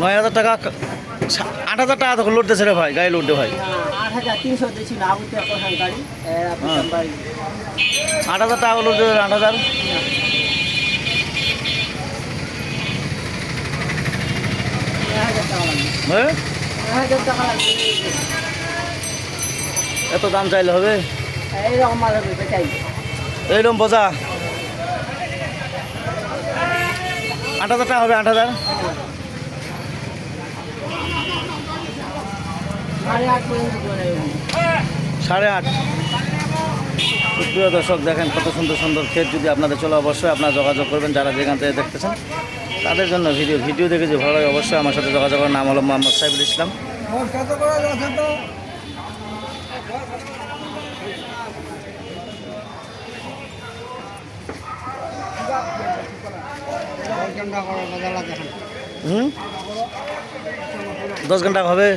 নয় হাজার টাকা আট হাজার টাকা তখন লোড দিয়েছে রে ভাই গাড়ি লোড দে ভাই। আট হাজার হ্যাঁ। আট হাজার টাকা লোড দিয়ে আট হাজার। হ্যাঁ? এত দাম চাইলে হবে? এইরকম বোঝা। আট হাজার টাকা হবে, আট হাজার। সাড়ে আট। প্রিয় দর্শক, দেখেন কত সুন্দর সুন্দর ক্ষেত যদি আপনাদের চলে, অবশ্যই আপনারা যোগাযোগ করবেন যারা যেখান থেকে দেখতেছেন। তাদের জন্য ভিডিও ভিডিও দেখে যে ভালো লাগে, অবশ্যই আমার সাথে যোগাযোগ করার নাম হলো মোহাম্মদ সাইফুল ইসলাম। তো হুম? দশ ঘণ্টা হবে?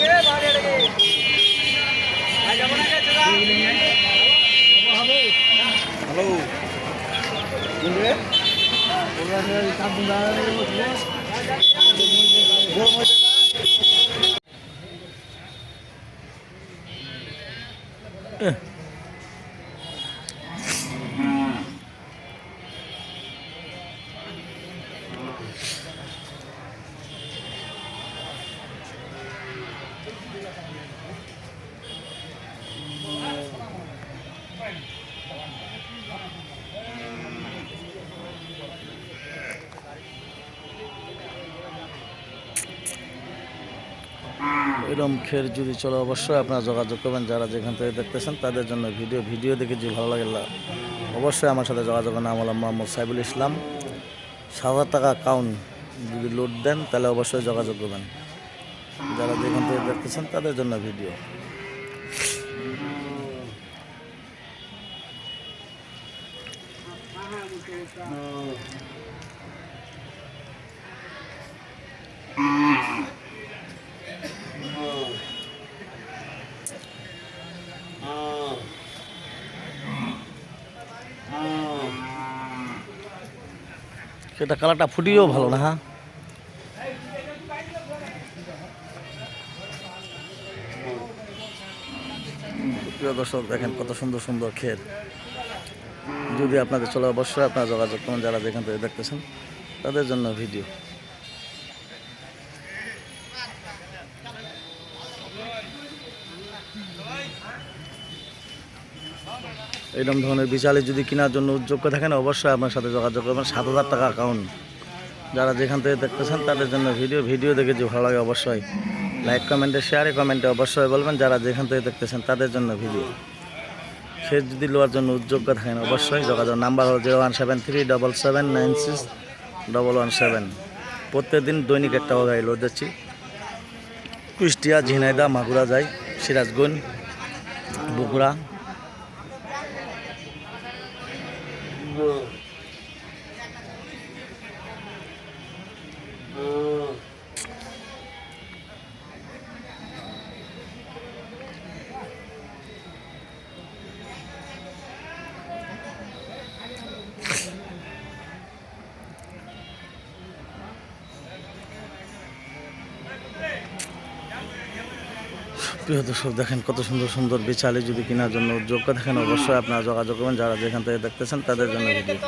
হ্যালো এরকম খের যদি চলে অবশ্যই আপনারা যোগাযোগ করবেন। যারা যেখান থেকে দেখতেছেন তাদের জন্য ভিডিও ভিডিও দেখে যে ভালো লাগে অবশ্যই আমার সাথে যোগাযোগের নাম হলো মোহাম্মদ সাইবুল ইসলাম। সাত হাজার টাকা অ্যাকাউন্ট যদি লোড দেন, তাহলে অবশ্যই যোগাযোগ করবেন। যারা যেখান থেকে দেখতেছেন তাদের জন্য ভিডিও। সেটা কালারটা ফুটিয়েও ভালো না হ্যাঁ? প্রিয় দর্শক, দেখেন কত সুন্দর সুন্দর ক্ষেত। যদি আপনাদের চলে অবশ্যই আপনারা যোগাযোগ করেন, যারা যেখান থেকে দেখতেছেন, তাদের জন্য ভিডিও। এরকম ধরনের বিচালে যদি কেনার জন্য উদ্যোগ থাকেন, অবশ্যই আপনার সাথে যোগাযোগ করবেন। সাত হাজার টাকা অ্যাকাউন্ট যারা যেখান থেকে দেখতেছেন, তাদের জন্য ভিডিও ভিডিও দেখে যে ভালো লাগে, অবশ্যই লাইক কমেন্টে শেয়ারে কমেন্টে অবশ্যই বলবেন। যারা যেখান থেকে দেখতেছেন, তাদের জন্য ভিডিও সে যদি লোয়ার জন্য উদ্যোগ্য থাকেন, অবশ্যই যোগাযোগ নাম্বার হল zero one seven three double seven nine six double one seven প্রত্যেকদিন দৈনিক একটা গাড়ি লোড দিচ্ছি। কুষ্টিয়া ঝিনাইদা মাগুরা যায় সিরাজগঞ্জ, বগুড়া। the প্রিয় দর্শক, দেখেন কত সুন্দর সুন্দর বিচালে যদি কেনার জন্য যোগ্য দেখেন অবশ্যই আপনারা যোগাযোগ করবেন। যারা যেখান থেকে দেখতেছেন, তাদের জন্য ভিডিও।